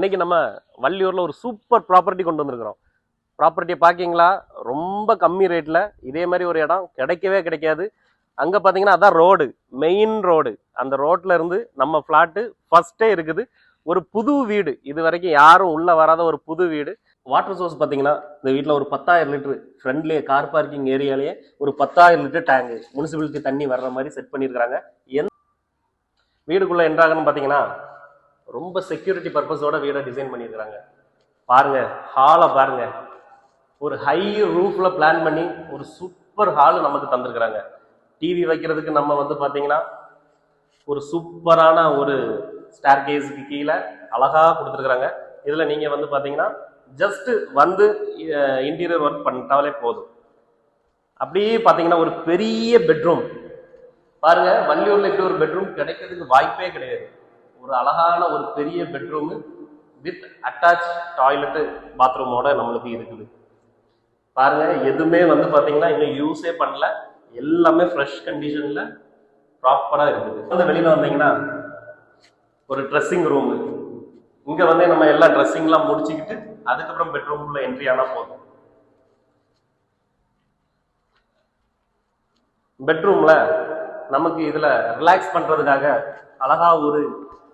இன்னைக்கு நம்ம வள்ளியூர்ல ஒரு சூப்பர் ப்ராப்பர்ட்டி கொண்டு வந்திருக்கிறோம். ப்ராப்பர்ட்டியை பார்க்கிங்களா ரொம்ப கம்மி ரேட்ல இதே மாதிரி ஒரு இடம் கிடைக்கவே கிடைக்காது. அங்க பாத்தீங்கன்னா அதான் ரோடு மெயின் ரோடு அந்த ரோட்ல இருந்து நம்ம ஃப்ளாட்டு ஃபர்ஸ்டே இருக்குது. ஒரு புது வீடு. இது வரைக்கும் யாரும் உள்ள வராத ஒரு புது வீடு. வாட்டர் சோர்ஸ் பார்த்தீங்கன்னா இந்த வீட்டில் ஒரு பத்தாயிரம் லிட்டரு ஃப்ரண்ட்லேயே கார் பார்க்கிங் ஏரியாலேயே ஒரு பத்தாயிரம் லிட்டர் டேங்கு முனிசிபாலிட்டி தண்ணி வர்ற மாதிரி செட் பண்ணியிருக்கிறாங்க. எந்த வீடுக்குள்ளே என்ட்ராகன்னு பார்த்தீங்கன்னா ரொம்ப செக்யூரிட்டி பர்பஸோட வீடை டிசைன் பண்ணியிருக்கிறாங்க. பாருங்க ஹாலை பாருங்க. ஒரு ஹை ரூஃப்ல பிளான் பண்ணி ஒரு சூப்பர் ஹால் நமக்கு தந்திருக்கிறாங்க. டிவி வைக்கிறதுக்கு நம்ம வந்து பார்த்தீங்கன்னா ஒரு சூப்பரான ஒரு ஸ்டார் கேஸுக்கு கீழே அழகாக கொடுத்துருக்குறாங்க. இதில் நீங்கள் வந்து பார்த்தீங்கன்னா ஜஸ்ட்டு வந்து இன்டீரியர் ஒர்க் பண்ணிட்டாலே போதும். அப்படியே பார்த்தீங்கன்னா ஒரு பெரிய பெட்ரூம் பாருங்க வள்ளியூரில் இப்படி ஒரு பெட்ரூம் கிடைக்கிறதுக்கு வாய்ப்பே கிடையாது. ஒரு அழகான ஒரு பெரிய பெட்ரூம் வித் அட்டாச் டாய்லெட்டு பாத்ரூமோட நம்மளுக்கு இருக்குது. பாருங்க எதுவுமே வந்து பாத்தீங்கன்னா இன்னும் யூஸே பண்ணல. எல்லாமே ஃப்ரெஷ் கண்டிஷன்ல ப்ராப்பரா இருக்குது. வந்து வெளியில வந்தீங்கன்னா ஒரு ட்ரெஸ்ஸிங் ரூமு இங்க வந்து நம்ம எல்லா ட்ரெஸ்ஸிங்லாம் முடிச்சுக்கிட்டு அதுக்கப்புறம் பெட்ரூம்குள்ள என்ட்ரி ஆனா போதும். பெட்ரூம்ல நமக்கு இதுல ரிலாக்ஸ் பண்றதுக்காக அழகா ஒரு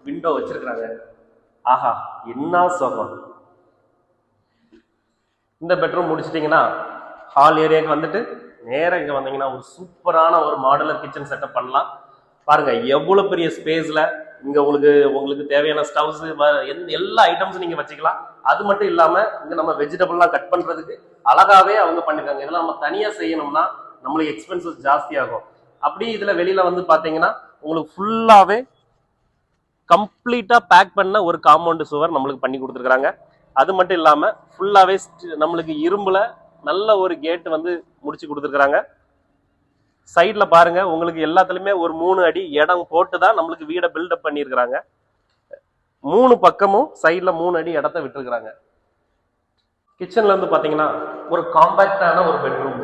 விண்டோ வச்சிருக்கிறாங்க. ஆஹா என்ன சுகம். இந்த பெட்ரூம் முடிச்சிட்டிங்கன்னா ஹால் ஏரியாவுக்கு வந்துட்டு நேராக இங்கே வந்தீங்கன்னா ஒரு சூப்பரான ஒரு மாடலர் கிச்சன் செட்டப் பண்ணலாம். பாருங்க எவ்வளவு பெரிய ஸ்பேஸ்ல இங்க உங்களுக்கு உங்களுக்கு தேவையான ஸ்டவ்ஸ் எல்லா ஐட்டம்ஸும் நீங்க வச்சுக்கலாம். அது மட்டும் இல்லாம இங்க நம்ம வெஜிடபிள்லாம் கட் பண்றதுக்கு அழகாவே அவங்க பண்ணிருக்காங்க. இதெல்லாம் நம்ம தனியா செய்யணும்னா நம்மளுக்கு எக்ஸ்பென்சஸ் ஜாஸ்தி ஆகும். அப்படி இதுல வெளியில வந்து பாத்தீங்கன்னா உங்களுக்கு ஃபுல்லாவே கம்ப்ளீட்டாக பேக் பண்ண ஒரு காம்பவுண்டு சுவர் நம்மளுக்கு பண்ணி கொடுத்துருக்குறாங்க. அது மட்டும் இல்லாமல் ஃபுல்லாகவே நம்மளுக்கு இரும்பில் நல்ல ஒரு கேட் வந்து முடிச்சு கொடுத்துருக்குறாங்க. சைடில் பாருங்கள் உங்களுக்கு எல்லாத்துலேயுமே ஒரு மூணு அடி இடம் போட்டு தான் நம்மளுக்கு வீடை பில்டப் பண்ணியிருக்கிறாங்க மூணு பக்கமும் சைடில் மூணு அடி இடத்த விட்டுருக்குறாங்க. கிச்சனில் வந்து பாத்தீங்கன்னா ஒரு காம்பேக்டான ஒரு பெட்ரூம்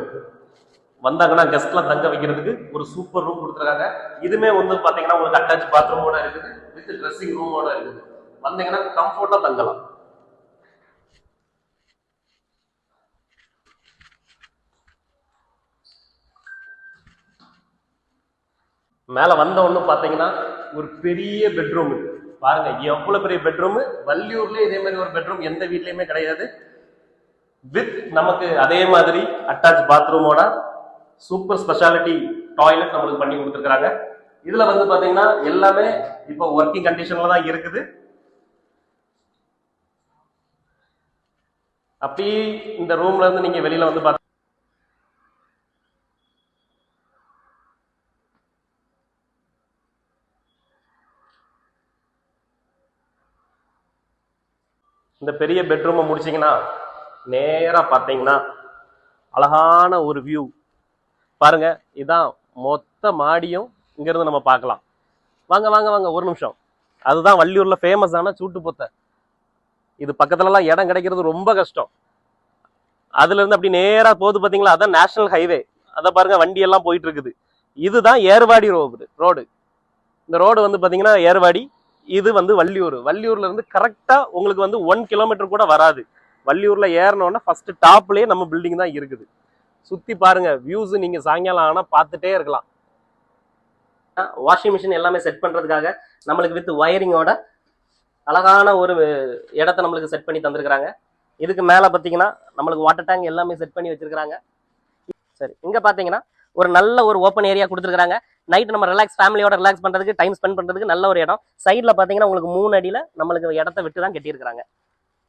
வந்தாங்கன்னா கெஸ்ட்லாம் தங்க வைக்கிறதுக்கு ஒரு சூப்பர் ரூம் கொடுத்துருக்காங்க. இதுமே வந்து பார்த்தீங்கன்னா உங்களுக்கு அட்டாச் பாத்ரூமோட இருக்குது வித் ட்ரெஸ்ஸிங் ரூமோட இருக்குது. வந்தீங்கன்னா கம்ஃபர்ட்டாக தங்கலாம். மேலே வந்த ஒன்று பார்த்தீங்கன்னா ஒரு பெரிய பெட்ரூம் பாருங்க எவ்வளோ பெரிய பெட்ரூம் வள்ளியூர்ல இதே மாதிரி ஒரு பெட்ரூம் எந்த வீட்லேயுமே கிடையாது. வித் நமக்கு அதே மாதிரி அட்டாச் பாத்ரூமோட சூப்பர் ஸ்பெஷாலிட்டி டாய்லெட் நம்மளுக்கு பண்ணி கொடுத்துருக்காங்க இதுல வந்து பாத்தீங்கன்னா எல்லாமே இப்போ ஒர்க்கிங் கண்டிஷன்ல தான் இருக்குது. அப்படியே இந்த ரூம்ல இருந்து நீங்க வெளியில வந்து பாத்தீங்கன்னா இந்த பெரிய பெட்ரூமை முடிச்சீங்கன்னா நேராக பார்த்தீங்கன்னா அழகான ஒரு வியூ பாருங்க இதான் மொத்த மாடியும் இங்கிருந்து நம்ம பார்க்கலாம். வாங்க வாங்க வாங்க ஒரு நிமிஷம். அதுதான் வள்ளியூர்ல ஃபேமஸான சூட்டு பொத்தை. இது பக்கத்துலலாம் இடம் கிடைக்கிறது ரொம்ப கஷ்டம். அதுல இருந்து அப்படி நேரா போகுது பாத்தீங்களா? அதான் நேஷனல் ஹைவே அதை பாருங்க வண்டி எல்லாம் போயிட்டு இருக்குது இதுதான் ஏர்வாடி ரோடு ரோடு இந்த ரோடு வந்து பாத்தீங்கன்னா ஏர்வாடி இது வந்து வள்ளியூர். வள்ளியூர்ல இருந்து கரெக்டா உங்களுக்கு வந்து ஒன் கிலோமீட்டர் கூட வராது. வள்ளியூர்ல ஏறினோன்னா ஃபர்ஸ்ட் டாப்லயே நம்ம பில்டிங் தான் இருக்குது. சுத்தி பாருங்க வியூஸ் நீங்க சாயங்காலம் ஆனா பார்த்துட்டே இருக்கலாம். வாஷிங் மிஷின் எல்லாமே செட் பண்றதுக்காக நம்மளுக்கு வித் வயரிங்கோட அழகான ஒரு இடத்த நம்மளுக்கு செட் பண்ணி தந்திருக்கிறாங்க. இதுக்கு மேல பாத்தீங்கன்னா நம்மளுக்கு வாட்டர் டேங்க் எல்லாமே செட் பண்ணி வச்சிருக்காங்க சரி இங்க பாத்தீங்கன்னா ஒரு நல்ல ஒரு ஓப்பன் ஏரியா கொடுத்துருக்காங்க நைட் நம்ம ரிலாக்ஸ் ஃபேமிலியோட ரிலாக்ஸ் பண்றதுக்கு டைம் ஸ்பெண்ட் பண்றதுக்கு நல்ல ஒரு இடம். சைடில் பார்த்தீங்கன்னா உங்களுக்கு மூணு அடியில் நம்மளுக்கு இடத்த விட்டு தான் கட்டியிருக்காங்க